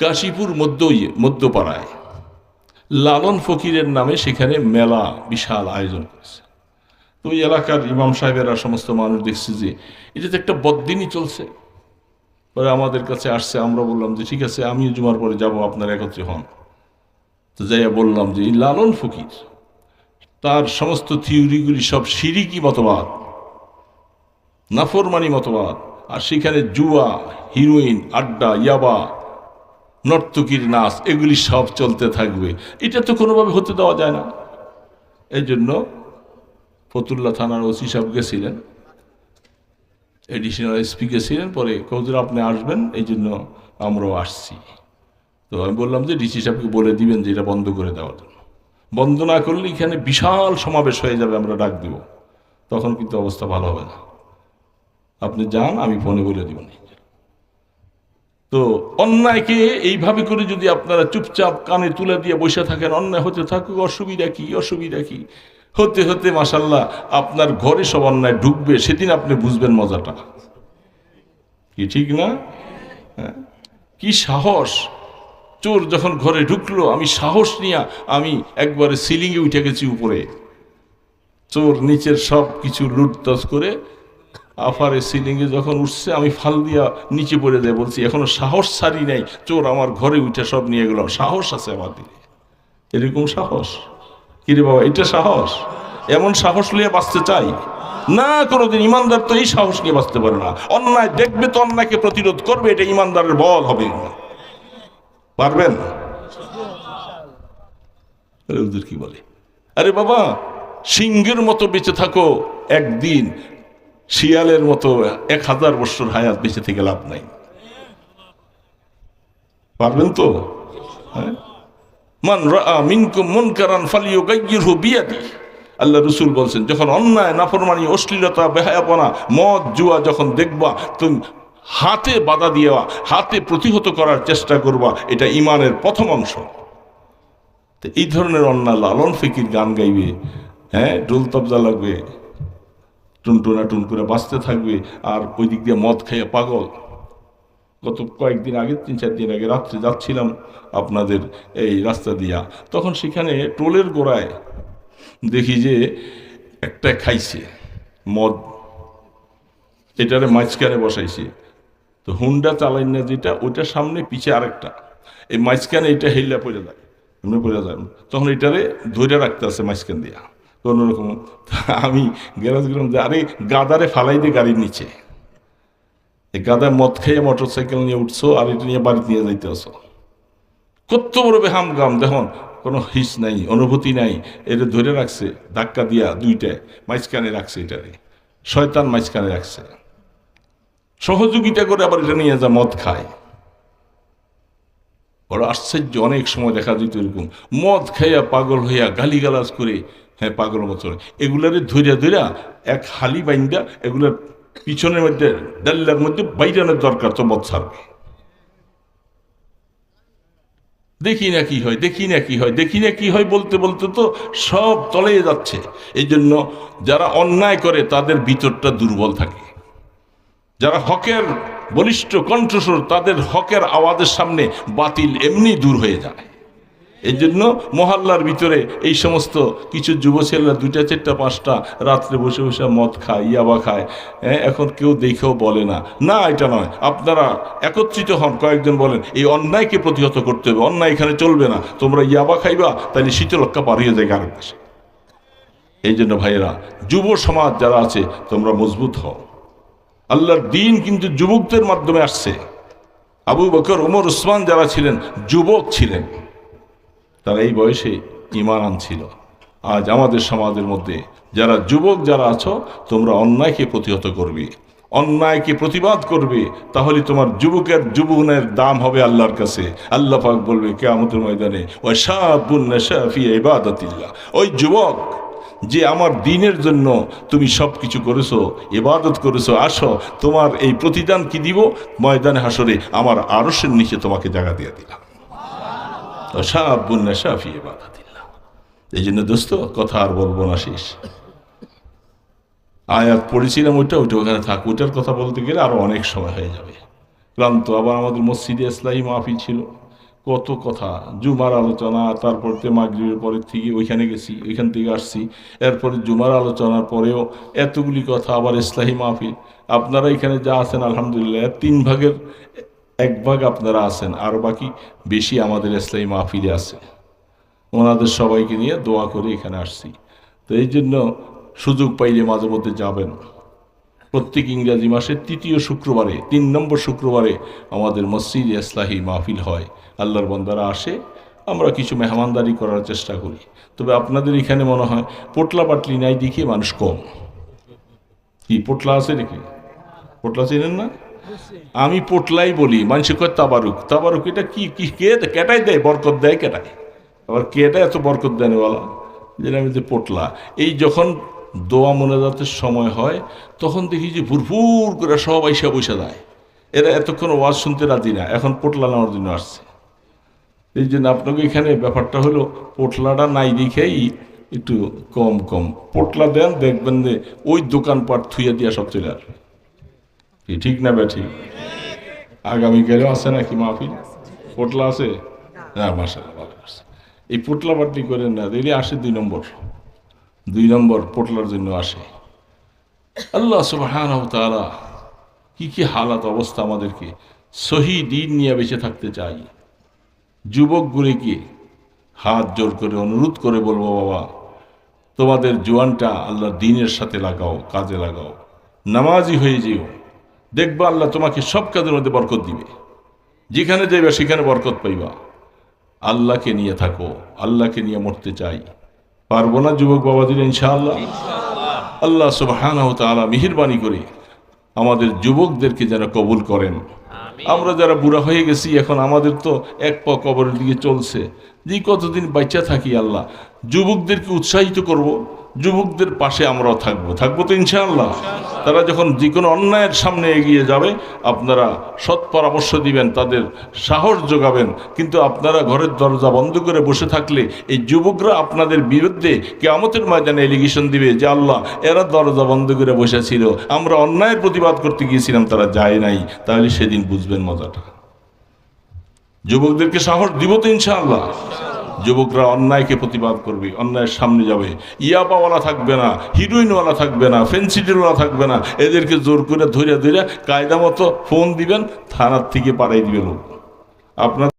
কাশীপুর মধ্য মধ্যপাড়ায়। লালন ফকিরের নামে সেখানে মেলা বিশাল আয়োজন করেছে। তো ওই এলাকার ইমাম সাহেবেরা, সমস্ত মানুষ দেখছে যে এটা তো একটা বদিনই চলছে। পরে আমাদের কাছে আসছে, আমরা বললাম যে ঠিক আছে, আমিও জুমার পরে যাব, আপনার একত্রে হন। তো যাইয়া বললাম যে এই লালন ফকির, তার সমস্ত থিওরিগুলি সব সিরিকি মতবাদ, নাফরমানি মতবাদ, আর সেখানে জুয়া, হিরোইন, আড্ডা, ইয়াবা নর্তকীর নাচ, এগুলি সব চলতে থাকবে। এটা তো কোনোভাবে হতে দেওয়া যায় না। এই জন্য ফতুল্লা থানার ওসি সাহেব গেছিলেন। এডিশনাল এসপি গেছিলেন, পরে কৌজুর আপনি আসবেন, এই জন্য আমরাও আসছি। তো আমি বললাম যে ডিসি সাহেবকে বলে দিবেন যে এটা বন্ধ করে দেওয়ার জন্য। বন্ধ না করলে এখানে বিশাল সমাবেশ হয়ে যাবে, আমরা ডাক দেব। তখন কিন্তু অবস্থা ভালো হবে না। আপনি যান, আমি ফোনে বলে দিব। তো অন্যায়কে এইভাবে করে যদি আপনারা চুপচাপ কানে তুলে দিয়ে বসে থাকেন, অন্যায় হতে থাকুক, অসুবিধা কি অসুবিধা কি? হতে হতে মাসাল্লাহ আপনার ঘরে সব অন্যায় ঢুকবে, সেদিন আপনি বুঝবেন মজাটা। কি ঠিক না? হ্যাঁ? কি সাহস? চোর যখন ঘরে ঢুকলো, আমি সাহস নিয়ে আমি একবারে সিলিংয়ে উঠে গেছি উপরে। চোর নিচের সব কিছু লুটতস করে আফারে সিলিংয়ে যখন উঠছে, আমি ফাল দিয়া নিচে পড়ে দেয় বলছি, এখনও সাহস ছাড়ি নাই। চোর আমার ঘরে উঠে সব নিয়ে গেল। সাহস আছে আমার দিকে। এরকম সাহস? কিরে বাবা, এটা সাহস? এমন সাহস নিয়ে বাঁচতে চাই? না, কোনোদিন ইমানদার তো এই সাহস নিয়ে বাঁচতে পারে না। অন্যায় দেখবে তো অন্যায়কে প্রতিরোধ করবে, এটা ইমানদারের বল হবে। পারবেন? কি বলে? আরে বাবা, সিংহের মতো বেঁচে থাকো একদিন। শিয়ালের মতো এক হাজার বছর হায়াত বেঁচে থেকে লাভ নাই। পারবেন তো? হ্যাঁ? মান মিনকুম মুনকারান ফালিয়ুগাইয়িরহু বিয়াদি। আল্লাহ রসুল বলছেন, যখন অন্যায়, নাফরমানি, অশ্লীলতা, বেহায়াপনা, মদ, জুয়া যখন দেখবা, তুমি হাতে বাধা দেওয়া হাতে প্রতিহত করার চেষ্টা করবা, এটা ইমানের প্রথম অংশ। এই ধরনের অন্যায় লালন ফিকির গান গাইবে হ্যাঁ? ডোল তবজা লাগবে টুনটুনা টুন করে বাঁচতে থাকবে আর ওই দিক দিয়ে মদ খাইয়ে পাগল। গত কয়েকদিন আগে, তিন চার দিন আগে রাত্রে যাচ্ছিলাম আপনাদের এই রাস্তা দিয়া। তখন সেখানে টোলের গোড়ায় দেখি যে একটা খাইছে, মদ। এটারে মাঝখানে বসাইছে। তো হুন্ডা চালাই না যেটা, ওইটার সামনে পিছে আরেকটা। এই মাঝখানে এটা হেল্লা পড়ে যায়, এমনি পড়ে যায়। তখন এটারে ধরে রাখতে আছে মাঝখান দিয়া। কোনোরকম আমি গ্যারাজ গেলাম যে, আরে, গাদারে ফালাই দিয়ে গাড়ির নিচে। এই গাদায় মদ খেয়ে মোটর সাইকেল নিয়ে উঠছো আর এটা নিয়ে বাড়িতে নিয়ে যাইতে আসো। কত বড় বেহাম গাম দেখুন, কোনো হিস নাই, অনুভূতি নাই। এটা ধরে রাখছে, ধাক্কা দিয়া দুইটায়, মাঝখানে রাখছে এটারে। শয়তান মাঝখানে রাখছে। সহযোগিতা করে আবার এটা নিয়ে যা মদ খায়। বড় আশ্চর্য, অনেক সময় দেখা যেত এরকম। মদ খাইয়া পাগল হইয়া গালিগালাজ করে হ্যাঁ পাগল মতো এগুলারে ধৈর্য ধৈর্য এক হালি বাইন্দা এগুলার পিছনের মধ্যে, ডাল্লার মধ্যে বাইরানোর দরকার তো মদ ছাড়বে দেখি না কি হয়, দেখি না কি হয়, দেখি না কি হয় বলতে বলতে তো সব তলে যাচ্ছে। এই জন্য যারা অন্যায় করে তাদের ভিতরটা দুর্বল থাকে। যারা হকের বলিষ্ঠ কণ্ঠস্বর তাদের হকের আওয়াজের সামনে বাতিল এমনি দূর হয়ে যায়। এই জন্য মহল্লার ভিতরে এই সমস্ত কিছু যুব ছেলেরা দুইটা, চারটা, পাঁচটা রাত্রে বসে বসে মদ খায়, ইয়াবা খায় হ্যাঁ এখন কেউ দেখেও বলে না। না, এটা নয়। আপনারা একত্রিত হন, কয়েকজন বলেন, এই অন্যায়কে প্রতিহত করতে হবে, অন্যায় এখানে চলবে না। তোমরা ইয়াবা খাইবা তাহলে শীতলক্কা পার হয়ে যায় আরেক দেশে এই জন্য ভাইয়েরা, যুব সমাজ যারা আছে, তোমরা মজবুত হও। আল্লাহর দিন কিন্তু যুবকদের মাধ্যমে আসছে। আবু বকর ওমর উসমান যারা ছিলেন, যুবক ছিলেন। তারা এই বয়সে ইমান আনছিল আজ আমাদের সমাজের মধ্যে যারা যুবক যারা আছো, তোমরা অন্যায়কে প্রতিহত করবে। অন্যায়কে প্রতিবাদ করবে। তাহলে তোমার যুবকের যুবনের দাম হবে আল্লাহর কাছে। আল্লাহ পাক বলবে, কেয়ামতের ময়দানে ওই শাহি ইবাদতিল্লাহ। ওই যুবক, যে আমার দিনের জন্য তুমি সব কিছু করেছ, ইবাদত করেছ, আসো, তোমার এই প্রতিদান কি দিব? ময়দানে হাসরে আমার আরসের নিচে তোমাকে জায়গা দিয়ে দিলাম। শাফি ইবাদাতিল্লাহ এই জন্য দোস্ত, কথা আর বলব না শেষ। আয়াত পড়েছিলাম, ওইটা ওইটা ওখানে থাক, ওইটার কথা বলতে গেলে আরও অনেক সময় হয়ে যাবে। ক্লান্ত, আবার আমাদের মসজিদে ইসলাহী মাহফিল ছিল। কত কথা, জুমার আলোচনা, তারপর মাগরিবের পরের থেকে ওইখানে গেছি, ওইখান থেকে আসছি। এরপরে জুমার আলোচনার পরেও এতগুলি কথা, আবার ইসলাহী মাহফিল। আপনারা এখানে যা আছেন, আলহামদুলিল্লাহ তিন ভাগের এক ভাগ আপনারা আছেন, আর বাকি বেশি আমাদের ইসলাহী মাহফিলে আছে। ওনাদের সবাইকে নিয়ে দোয়া করে এখানে আসছি। তো এই জন্য সুযোগ পাইলে মাঝে মধ্যে যাবেন। প্রত্যেক ইংরাজি মাসের তৃতীয় শুক্রবারে, তিন নম্বর শুক্রবারে আমাদের মসজিদ ইসলাহি মাহফিল হয়। আল্লাহর বন্দারা আসে, আমরা কিছু মেহমানদারি করার চেষ্টা করি। তবে আপনাদের এখানে মনে হয় পোটলা পাটলি নাই দেখে মানুষ কম। কি, পোটলা আছে নাকি? পোটলা চেনেন না? আমি পোটলাই বলি, মানুষে কয় তাবারুক? তাবারুক এটা কি কি, কে কেটাই দেয়? বরকত দেয় কেটাই? আবার কেটা এত বরকত দেয় বলা? যেটা আমি যে পোটলা এই যখন দোয়া মনে মোনাজাতের সময় হয়, তখন দেখি যে ভুরভুর করে সব আইসা বসে দেয়। এরা এতক্ষণ ওয়াজ শুনতে রাজি না, এখন পোটলা নেওয়ার জন্য আসছে। এই জন্য আপনাকে এখানে ব্যাপারটা হলো পোটলাটা নাই দেখেই একটু কম কম। পোটলা দেন, দেখবেন যে ওই দোকানপাট থুইয়া দিয়া সব চলে আসবে। কি ঠিক না ব্যাঠি আগামীকালেও আছে নাকি মাহফিল? পোটলা আছে? না মাসা ভালো করছে এই পোটলা পাটলি করেন না দেখলে আসে দুই নম্বর। দুই নম্বর পোটলার জন্য আসে। আল্লাহ সুবহান তাআলা কি কি হালাত অবস্থা আমাদেরকে সহি দিন নিয়ে বেঁচে থাকতে চাই। যুবকগুলিকে হাত জোর করে, অনুরোধ করে বলব, বাবা, তোমাদের জোয়ানটা আল্লাহ দিনের সাথে লাগাও, কাজে লাগাও। নামাজি হয়ে যেও। দেখবা আল্লাহ তোমাকে সব কাজের মধ্যে বরকত দিবে। যেখানে যাইবা সেখানে বরকত পাইবা। আল্লাহকে নিয়ে থাকো আল্লাহকে নিয়ে মরতে চাই। পারব না যুবক বাবাদের ইনশাআল্লাহ। আল্লাহ সুবহানাহু তাআলা মেহেরবানি করে আমাদের যুবকদেরকে যেন কবুল করেন। আমরা যারা বুড়া হয়ে গেছি এখন আমাদের তো এক পা কবরের দিকে চলছে। যে কতদিন বাচ্চা থাকি আল্লাহ যুবকদেরকে উৎসাহিত করব। যুবকদের পাশে আমরাও থাকব। থাকব তো ইনশাআল্লাহ। তারা যখন যে কোনো অন্যায়ের সামনে এগিয়ে যাবে, আপনারা সৎ পরামর্শ দিবেন, তাদের সাহস যোগাবেন। কিন্তু আপনারা ঘরের দরজা বন্ধ করে বসে থাকলে এই যুবকরা আপনাদের বিরুদ্ধে কেয়ামতের ময়দানে এলিগেশন দিবে যে আল্লাহ, এরা দরজা বন্ধ করে বসেছিল। আমরা অন্যায়ের প্রতিবাদ করতে গিয়েছিলাম, তারা যায় নাই। তাহলে সেদিন বুঝবেন মজাটা। যুবকদেরকে সাহস দিব তো ইনশাআল্লাহ। যুবকরা অন্যায়কে প্রতিবাদ করবে, অন্যায়ের সামনে যাবে। ইয়াবাওয়ালা থাকবে না, হিরোইনওয়ালা থাকবে না, ফেন্সিডিলওয়ালা থাকবে না। এদেরকে জোর করে ধরে ধরে কায়দা মতো ফোন দিবেন, থানার থেকে পাড়াই দিবেন। আপনার